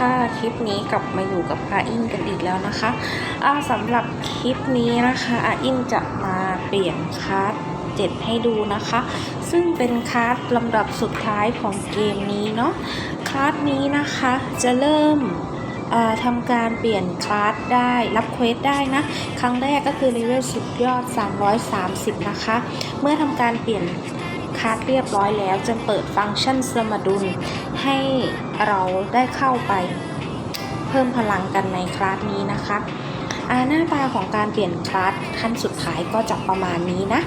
ค่ะคลิปนี้กลับมาอยู่กับอาอินกันอีกแล้วนะคะอาสำหรับคลิปนี้นะคะอาอินจะมาเปลี่ยนคาร์ดเจ็ดให้ดูนะคะ ซึ่งเป็นคาร์ดลำดับสุดท้ายของเกมนี้เนาะคาร์ดนี้นะคะจะเริ่มอ่าทำการเปลี่ยนคลาสได้รับเควสได้นะ ครั้งแรกก็คือเลเวลสุดยอด 330 นะคะ เมื่อทำการเปลี่ยน คาร์ดเรียบร้อยแล้วจะเปิดฟังก์ชันสมดุล ให้เราได้เข้าไปเพิ่มพลังกันในคลาสนี้นะคะอาหน้าตาของการเปลี่ยนคลาสขั้นสุดท้ายก็จะประมาณนี้นะ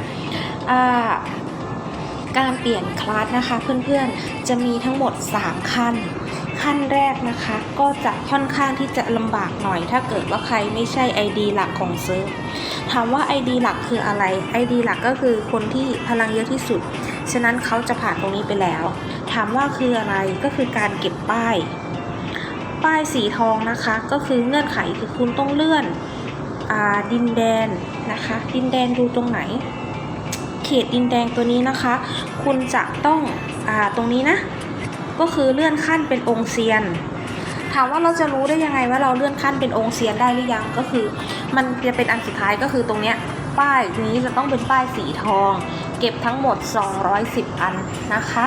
าการเปลี่ยนคลาสนะคะเพื่อนๆจะมีทั้งหมด 3 ขั้น ขั้นแรกนะคะก็จะค่อนข้างที่จะลำบากหน่อย ถ้าเกิดว่าใครไม่ใช่ ID หลักของเซิร์ฟถามว่า ID หลักคืออะไร ID หลักก็คือคนที่พลังเยอะที่สุด ฉะนั้นเขาจะผ่านตรงนี้ไปแล้ว ถามว่าคืออะไรก็คือการเก็บป้าย ป้ายสีทองนะคะ ก็คือเงื่อนไขคือคุณต้องเลื่อนอดินแดนนะคะ ดินแดนดูตรงไหน เขตดินแดงตัวนี้นะคะ คุณจะต้องอตรงนี้นะ ก็คือเลื่อนขั้นเป็นองค์เซียนถามว่าเราจะรู้ได้ยังไงว่าเราเลื่อนขั้นเป็นองค์เซียนได้หรือยังก็คือ มันจะเป็นอันสุดท้ายก็คือตรงเนี้ยป้ายนี้จะต้องเป็นป้ายสีทอง เก็บทั้งหมด 210 อันนะคะ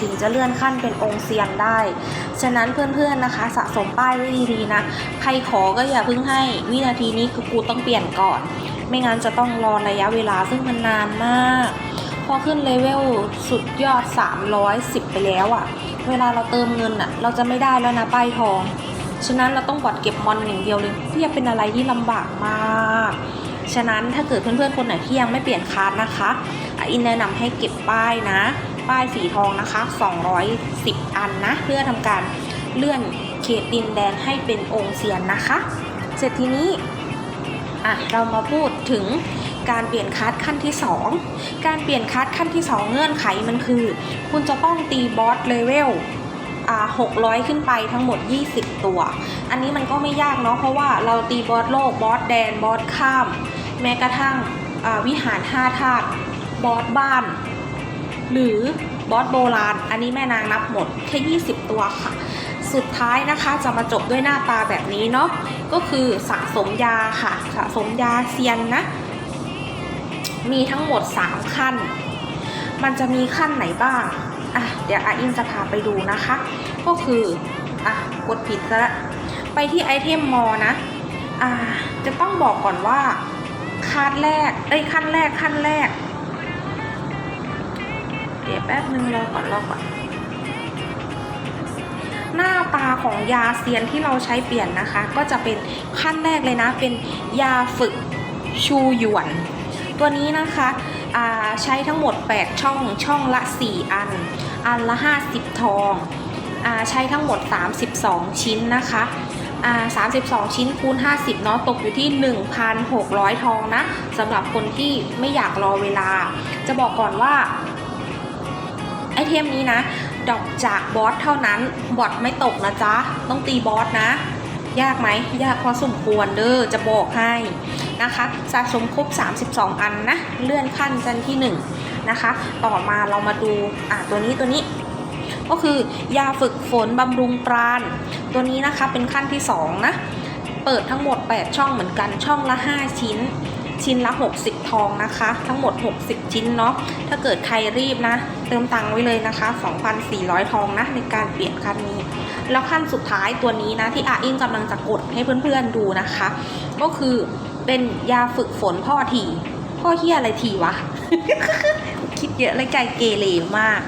ถึงจะเลื่อนขั้นเป็นองค์เซียนได้ ฉะนั้นเพื่อนๆนะคะ สะสมป้ายไว้ดีๆนะ ใครขอก็อย่าเพิ่งให้ วินาทีนี้คือกูต้องเปลี่ยนก่อน ไม่งั้นจะต้องรอระยะเวลาซึ่งมันนานมาก พอขึ้นเลเวลสุดยอด 310 ไปแล้วอะ่ะเวลาเราเติมเงินอะ่ะเราจะไม่ได้แล้วนะป้ายทอง ฉะนั้นเราต้องบอดเก็บมอนอย่างเดียวเลยที่จะเป็นอะไรที่ลำบากมาก ฉะนั้นถ้าเกิดเพื่อนๆคนไหนที่ยังไม่เปลี่ยนคาร์ดนะคะอินแนะนำให้เก็บป้ายนะ ป้ายสีทองนะคะ 210 อันนะ เพื่อทำการเลื่อนเขตดินแดนให้เป็นองค์เซียนนะคะ เสร็จทีนี้อะเรามาพูดถึงการเปลี่ยนคัสขั้นที่ 2 การเปลี่ยนคัสขั้นที่ 2 เงื่อนไขมันคือ คุณจะต้องตีบอสเลเวล 600 ขึ้นไปทั้งหมด 20 ตัว อันนี้มันก็ไม่ยากเนาะเพราะว่าเราตีบอสโลกบอสแดนบอสข้าม แม้กระทั่งวิหาร5ธาตุบอสบ้าน หรือบอสโบราณ อันนี้แม่นางนับหมดแค่ 20 ตัวค่ะ สุดท้ายนะคะจะมาจบด้วยหน้าตาแบบนี้เนาะก็คือสะสมยาค่ะสะสมยาเซียนนะ มีทั้งหมด 3 ขั้น มันจะมีขั้นไหนบ้าง อะเดี๋ยวอาอินจะพาไปดูนะคะ ก็คืออะกดผิดซะละไปที่ไอเทมมอนะอ่าจะต้องบอกก่อนว่าคัดแรกเอ้ยขั้นแรกขั้นแรก เดี๋ยวแป๊บนึงรอก่อนรอก่อนหน้าตาของยาเซียนที่เราใช้เปลี่ยนนะคะ ก็จะเป็นขั้นแรกเลยนะ เป็นยาฝึกชูหยวน ตัวนี้นะคะ อ่าใช้ทั้งหมด 8 ช่อง ช่องละ 4 อัน อันละ 50 ทองอาใช้ทั้งหมด 32 ชิ้นนะคะอ่า32 ชิ้นคูณ 50 เนาะ ตกอยู่ที่ 1,600 ทองนะสำหรับคนที่ไม่อยากรอเวลา จะบอกก่อนว่า ไอเทมนี้นะ ดอกจากบอสเท่านั้น บอทไม่ตกนะจ๊ะ ต้องตีบอสนะ ยากไหม ยากพอสมควรเด้อ จะบอกให้ นะคะสะสมครบ 32 อันนะ เลื่อนขั้นกันที่ 1 นะคะ ต่อมาเรามาดูอะตัวนี้ตัวนี้ ก็คือยาฝึกฝนบำรุงปราณ ตัวนี้นะคะเป็นขั้นที่ 2 นะ เปิดทั้งหมด 8 ช่องเหมือนกันช่องละ 5 ชิ้นชิ้นละ 60 ทองนะคะ ทั้งหมด 60 ชิ้นเนาะถ้าเกิดใครรีบนะ เติมตังค์ไว้เลยนะคะ 2,400 ทองนะ ในการเปลี่ยนขั้นนี้ แล้วขั้นสุดท้ายตัวนี้นะ ที่อาอิงกำลังจะกดให้เพื่อนๆดูนะคะ ก็คือ เป็นยาฝึกฝนพ่อที พ่อเฮียอะไรทีวะ คิดเยอะเลยใจเกเรมาก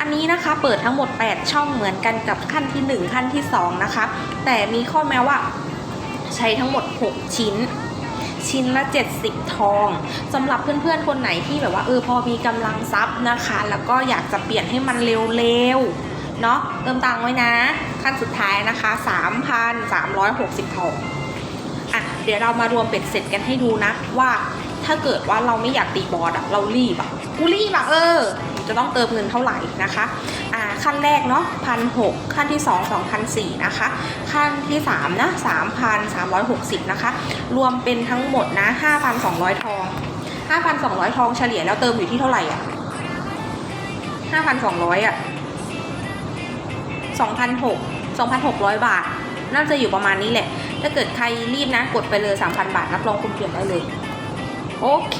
อันนี้นะคะเปิดทั้งหมด 8 ช่องเหมือนกันกับขั้นที่ 1 ขั้นที่ 2 นะคะ แต่มีข้อแม้ว่าใช้ทั้งหมด 6 ชิ้นชิ้นละ 70 ทองสำหรับเพื่อนๆ คนไหนที่แบบว่าเออพอมีกำลังทรัพย์นะคะ แล้วก็อยากจะเปลี่ยนให้มันเร็วๆ เนาะเติมตังไว้นะ ขั้นสุดท้ายนะคะ 3,360 ทองอะ เดี๋ยวเรามารวมเป็ดเสร็จกันให้ดูนะ ว่าถ้าเกิดว่าเราไม่อยากตีบอสอะเรารีบอะกูรีบอะเออ จะต้องเติมเงินเท่าไหร่นะคะอ่าขั้นแรกเนาะพันหกขั้นที่สองสองพันสี่นะคะ ขั้นที่สามนะสามพันสามร้อยหกสิบนะคะ รวมเป็นทั้งหมดนะห้าพันสองร้อยทองห้าพันสองร้อยทองเฉลี่ยแล้วเติมอยู่ที่เท่าไหร่อะห้าพันสองร้อยอะสองพันหก2,600 บาท น่าจะอยู่ประมาณนี้แหละ ถ้าเกิดใครรีบนะกดไปเลย 3,000 บาทรับรองคุณเปลี่ยนได้เลย โอเค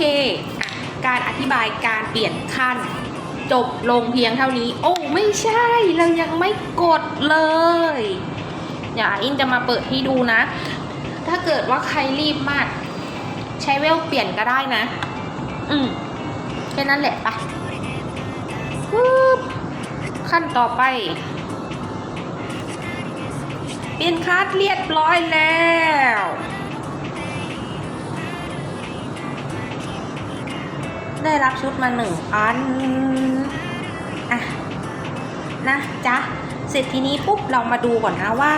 อการอธิบายการเปลี่ยนขั้น จบลงเพียงเท่านี้ โอ้ไม่ใช่เรายังไม่กดเลยอย่าอินจะมาเปิดให้ดูนะ ถ้าเกิดว่าใครรีบมาก ใช้เวลเปลี่ยนก็ได้นะ อืมแค่นั้นแหละปะปึ๊บขั้นต่อไป เปลี่ยนคัดเรียบร้อยแล้ว ได้รับชุดมาหนึ่งอัน อะ นะจ๊ะ เสร็จทีนี้ปุ๊บเรามาดูก่อนนะว่า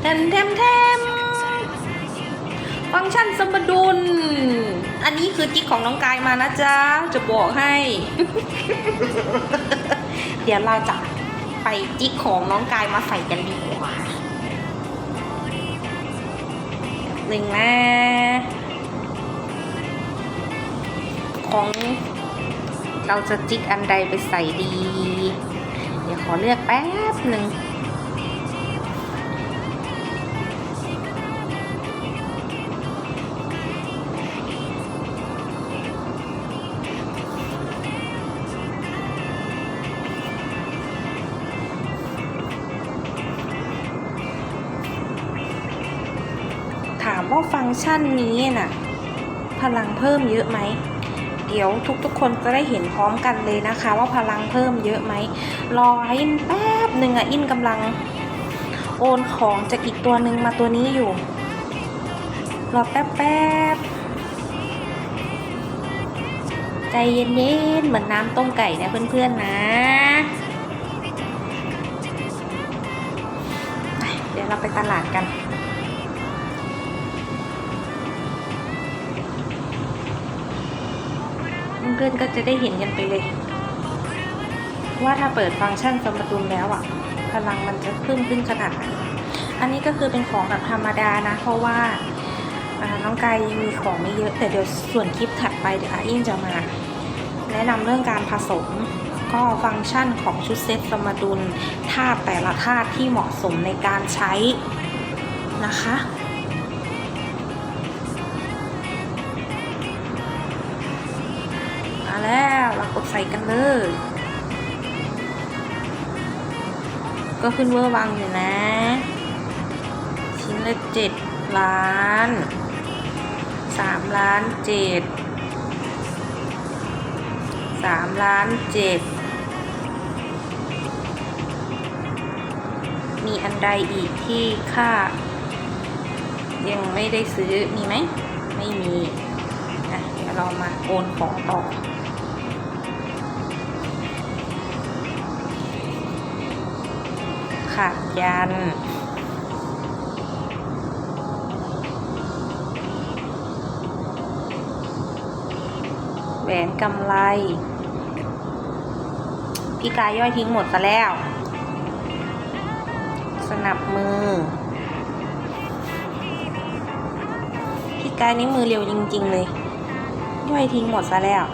เทมเทมเทมฟังก์ชันสมดุล อันนี้คือจิ๊กของน้องกายมานะจ๊ะ จะบอกให้ เดี๋ยวเราจะไปจิ๊กของน้องกายมาใส่กันดีกว่า หนึ่งนะของเราจะจิกอันใดไปใส่ดี เดี๋ยวขอเลือกแป๊บหนึ่ง ก์ชันนี้น่ะ พลังเพิ่มเยอะไหม เดี๋ยวทุกๆคนจะได้เห็นพร้อมกันเลยนะคะ ว่าพลังเพิ่มเยอะไหม รออินแป๊บหนึ่งอะ อินกำลังโอนของจากอีกตัวหนึ่งมาตัวนี้อยู่ รอแป๊บแป๊บๆใจเย็นๆ เหมือนน้ำต้มไก่นะเพื่อนๆนะ เดี๋ยวเราไปตลาดกัน เพื่อนๆก็จะได้เห็นกันไปเลย ว่าถ้าเปิดฟังก์ชันสมดุลแล้วอะ พลังมันจะเพิ่มขึ้นขนาดไหนอันนี้ก็คือเป็นของแบบธรรมดานะ เพราะว่าน้องกายมีของไม่เยอะ แต่เดี๋ยวส่วนคลิปถัดไปเดี๋ยวอาอินจะมา แนะนำเรื่องการผสมก็ฟังก์ชันของชุดเซตสมดุลธาตุแต่ละธาตุที่เหมาะสมในการใช้นะคะ ใส่กันเลย ก็ขึ้นเวอร์วังอยู่นะ ชิ้นละเจ็ดล้านสามล้านเจ็ดสามล้านเจ็ดมีอันใดอีกที่ค่า ยังไม่ได้ซื้อมีไหม ไม่มีอะเดี๋ยวเรามาโอนของต่อ ขาดยัน แหวนกำไร พี่กายย่อยทิ้งหมดซะแล้ว สนับมือ พี่กายนี่มือเร็วจริง ๆ เลย ย่อยทิ้งหมดซะแล้ว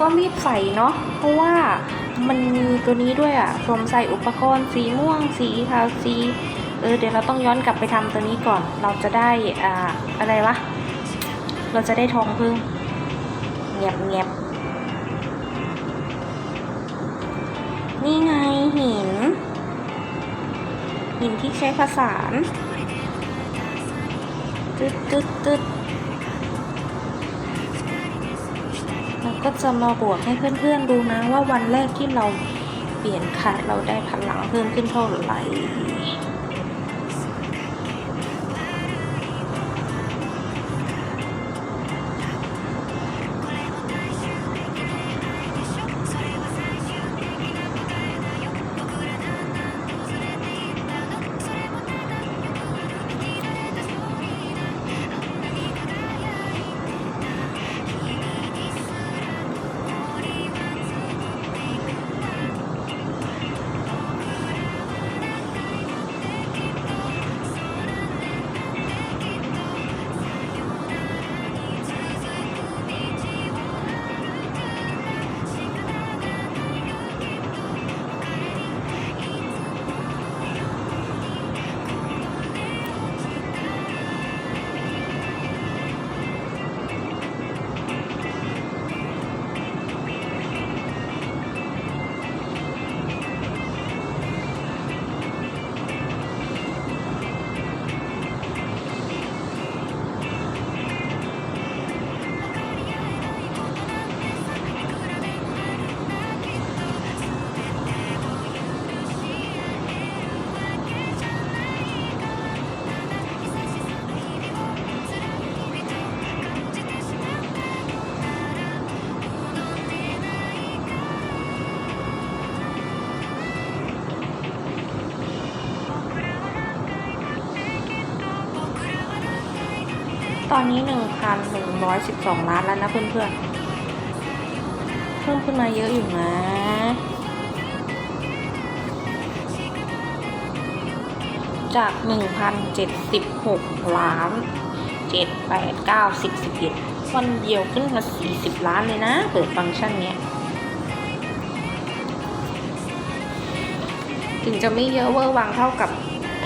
ก็รีบใส่เนาะเพราะว่ามันมีตัวนี้ด้วยอะสวมใส่อุปกรณ์สีม่วง สีขาวสีเออเดี๋ยวเราต้องย้อนกลับไปทำตัวนี้ก่อน เราจะได้อ่าอะไรวะ เราจะได้ทองพิ่มเงียบเงียบนี่ไงหิน หินที่ใช้ผสานตึ๊ดตึ๊ดตึ๊ด ก็จะมาบวกให้เพื่อนๆดูนะว่าวันแรกที่เราเปลี่ยนคัดเราได้พลังเพิ่มขึ้นเท่าไหร่ นนี้ 1,112 ล้านแล้วนะเพื่อนๆ เพิ่มขึ้นมาเยอะอยู่นะจาก 1,076 ล้าน 7 8 9 10 11 วันเดียวขึ้นมา 40 ล้านเลยนะ เปิดฟังก์ชันเนี้ย ถึงจะไม่เยอะเวอร์วังเท่ากับ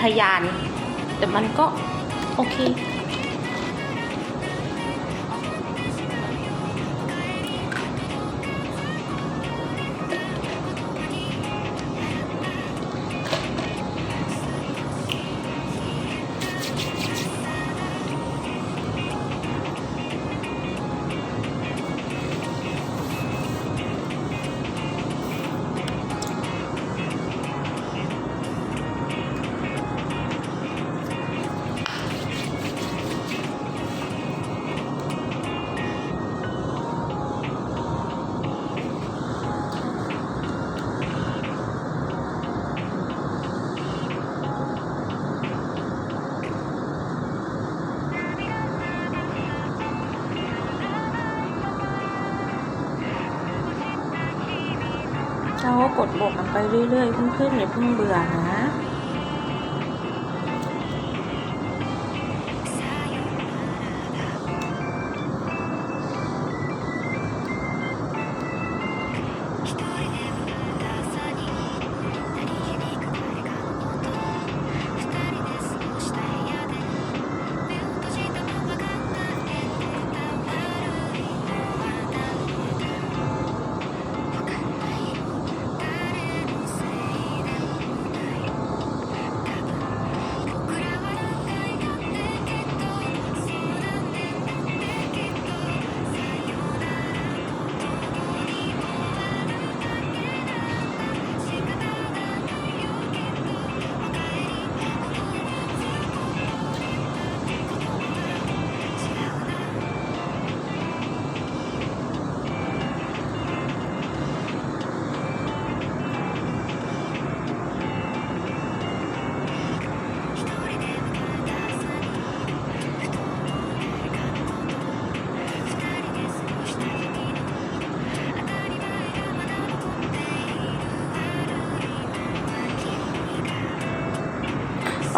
ทยาน แต่มันก็ โอเค เรื่อยๆเพื่อนๆอย่าเพิ่งเบื่อนะ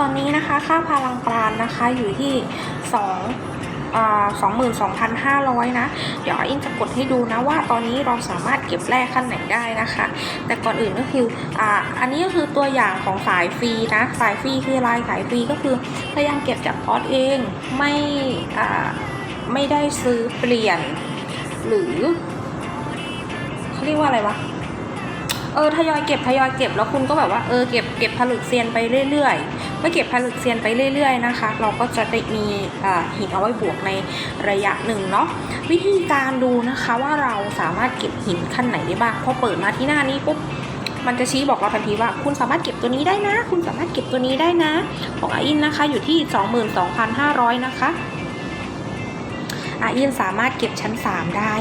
อนนี้นะคะค่าพลังปราณนะคะอยู่ที่2อ่า22,500นะ เดี๋ยวอินจะกดให้ดูนะว่าตอนนี้เราสามารถเก็บแร่ขั้นไหนได้นะคะ แต่ก่อนอื่นก็คืออ่าอันนี้ก็คือตัวอย่างของสายฟรีนะ สายฟรีคืออะไรสายฟรีก็คือพยายามเก็บจากพอร์ตเองไม่อ่าไม่ได้ซื้อเปลี่ยน หรือเขาเรียกว่าอะไรวะ เออทยอยเก็บทยอยเก็บแล้วคุณก็แบบว่าเออเก็บเก็บผลึกเซียนไปเรื่อยๆเมื่อเก็บผลึกเซียนไปเรื่อย ๆนะคะ เราก็จะได้มีหินเอาไว้บวกในระยะหนึ่งเนาะวิธีการดูนะคะว่าเราสามารถเก็บหินขั้นไหนได้บ้างพอเปิดมาที่หน้านี้ปุ๊บมันจะชี้บอกเราทันทีว่า คุณสามารถเก็บตัวนี้ได้นะ คุณสามารถเก็บตัวนี้ได้นะ ของอาอินนะคะอยู่ที่ 22,500 นะคะ อาอินสามารถเก็บชั้น 3 ได้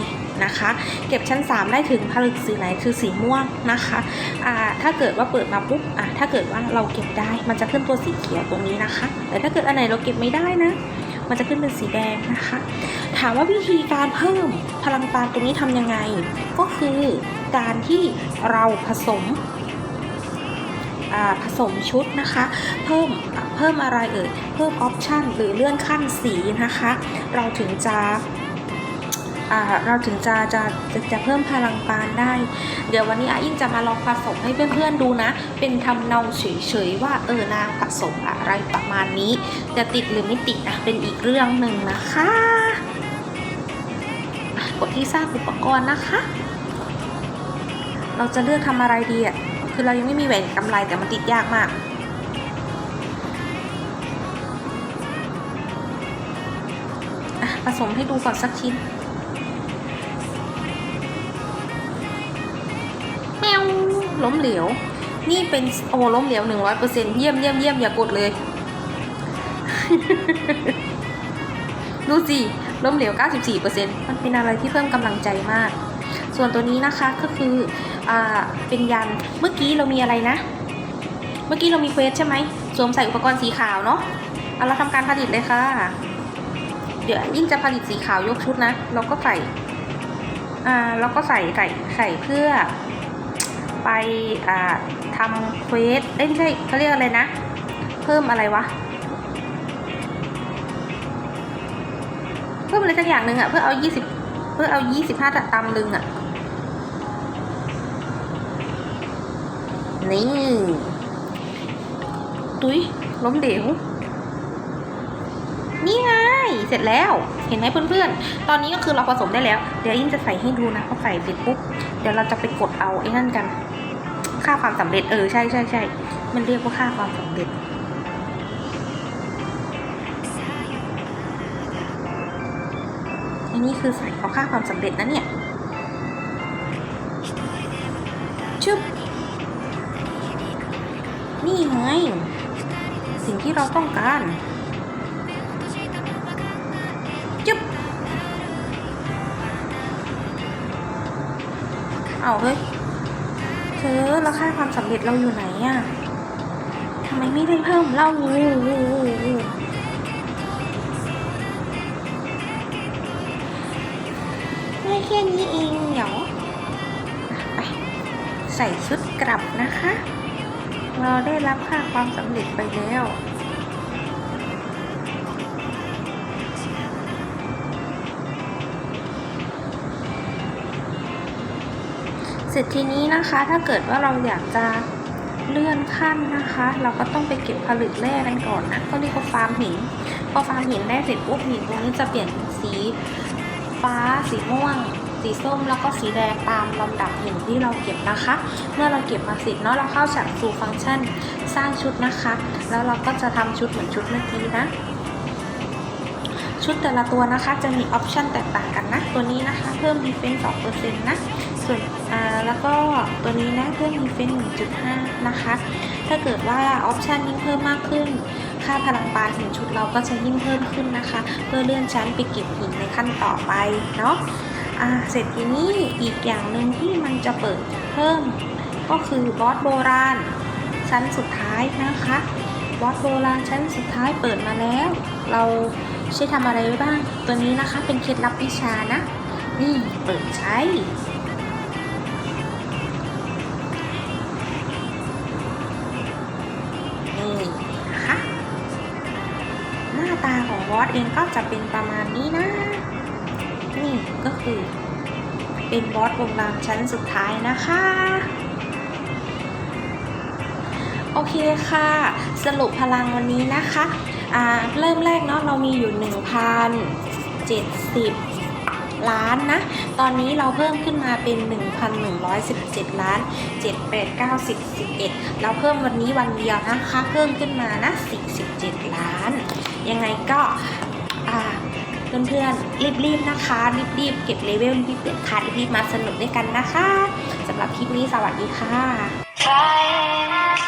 นะคะ เก็บชั้น 3 ได้ถึงผลึกสีไหนคือสีม่วงนะคะอ่าถ้าเกิดว่าเปิดมาปุ๊บอ่าถ้าเกิดว่าเราเก็บได้มันจะขึ้นตัวสีเขียวตรงนี้นะคะ แต่ถ้าเกิดอันไหนเราเก็บไม่ได้นะ มันจะขึ้นเป็นสีแดงนะคะ ถามว่าวิธีการเพิ่มพลังปานตรงนี้ทำยังไง ก็คือการที่เราผสมอ่าผสมชุดนะคะ เพิ่ม เพิ่มอะไรเอ่ย เพิ่มออปชันหรือเลื่อนขั้นสีนะคะ เราถึงจะเราถึงจะจะจะจะเพิ่มพลังปานได้ เดี๋ยววันนี้อาอินจะมาลองผสมให้เพื่อนๆดูนะ เป็นทำเนาเฉยๆว่าเออนางผสมอะไรประมาณนี้ จะติดหรือไม่ติดนะเป็นอีกเรื่องหนึ่งนะคะอะกดที่สร้างอุปกรณ์นะคะ เราจะเลือกทำอะไรดีอะคือเรายังไม่มีแหวนกำไรแต่มันติดยากมาก ผสมให้ดูก่อนสักชิ้นแมวล้มเหลว นี่เป็นโอ้ล้มเหลวหนึ่งร้อยเปอร์เซ็นเยี่ยมเยี่ยมเยี่ยมอย่ากดเลย ดูสิ ล้มเหลว 94เปอร์เซ็นมันเป็นอะไรที่เพิ่มกำลังใจมาก ส่วนตัวนี้นะคะก็คืออ่าเป็นยัน เมื่อกี้เรามีอะไรนะ เมื่อกี้เรามีเควสใช่ไหม สวมใส่อุปกรณ์สีขาวเนาะ เอาเราทำการผลิตเลยค่ะ เดี๋ยวยิ่งจะผลิตสีขาวยกชุดนะ เราก็ใส่ อ่าเราก็ใส่ใส่ใส่เพื่อ ไป อ่าทำเควสเอ้ยไม่ใช่เขาเรียกอะไรนะ เพิ่มอะไรวะ เพิ่มอะไรสักอย่างหนึ่งอะเพื่อเอายี่สิบเพื่อเอายี่สิบห้าตำลึงอะนี่ ตุ้ยล้มเหลว นี่ไง เสร็จแล้ว เห็นไหมเพื่อนๆ ตอนนี้ก็คือเราผสมได้แล้ว เดี๋ยวยิ่งจะใส่ให้ดูนะพอใส่เสร็จปุ๊บ เดี๋ยวเราจะไปกดเอาไอ้นั่นกัน ค่าความสำเร็จ เออ ใช่ใช่ใช่ มันเรียกว่าค่าความสำเร็จ อันนี้คือใส่เอาค่าความสำเร็จนะเนี่ยชึบนี่ไง สิ่งที่เราต้องการ เอาเฮ้ยเธอแล้วค่าความสำเร็จเราอยู่ไหนอะทำไมไม่ได้เพิ่มเล่าได้แค่นี้เองเดี๋ยวไปใส่ชุดกลับนะคะ เราได้รับค่าความสำเร็จไปแล้ว เสร็จทีนี้นะคะถ้าเกิดว่าเราอยากจะเลื่อนขั้นนะคะ เราก็ต้องไปเก็บผลึกแร่กันก่อนนะก็เรียกว่าฟาร์มหินพอฟาร์มหินได้เสร็จปุ๊บหินตรงนี้จะเปลี่ยนสีฟ้าสีม่วง สีส้มแล้วก็สีแดงตามลำดับหินที่เราเก็บนะคะ เมื่อเราเก็บมาเสร็จเนาะเราเข้าจากสู่ฟังก์ชันสร้างชุดนะคะ แล้วเราก็จะทำชุดเหมือนชุดเมื่อกี้นะชุดแต่ละตัวนะคะจะมีออปชันแตกต่างกันนะ ตัวนี้นะคะ เพิ่ม defense 2%นะ ส่วน อ่าแล้วก็ตัวนี้นะเพิ่ม defense 1.5 นะคะ ถ้าเกิดว่าออปชันยิ่งเพิ่มมากขึ้น ค่าพลังปานหินชุดเราก็จะยิ่งเพิ่มขึ้นนะคะ เพื่อเลื่อนชั้นไปเก็บหินในขั้นต่อไปเนาะอ่าเสร็จทีนี้อีกอย่างหนึ่งที่มันจะเปิดเพิ่ม ก็คือบอสโบราณชั้นสุดท้ายนะคะบอสโบราณชั้นสุดท้ายเปิดมาแล้ว เราใช้ทำอะไรไว้บ้าง ตัวนี้นะคะเป็นเคล็ดลับวิชานะ นี่เปิดใช้ องบอสเองก็จะเป็นประมาณนี้นะ นี่ก็คือ เป็นบอสโบราณชั้นสุดท้ายนะคะโอเคค่ะ สรุปพลังวันนี้นะคะอ่าเริ่มแรกเนาะเรามีอยู่ 1,070 ล้านนะ ตอนนี้เราเพิ่มขึ้นมาเป็น 1,117 ล้าน 7 8 9 10 11 เราเพิ่มวันนี้วันเดียวนะคะ เพิ่มขึ้นมานะ 47 ล้าน ยังไงก็เพื่อนๆ รีบๆ นะคะ รีบๆ เก็บเลเวล รีบๆ เปิดคาร์ดรีบๆ มาสนุกด้วยกันนะคะสำหรับคลิปนี้สวัสดีค่ะ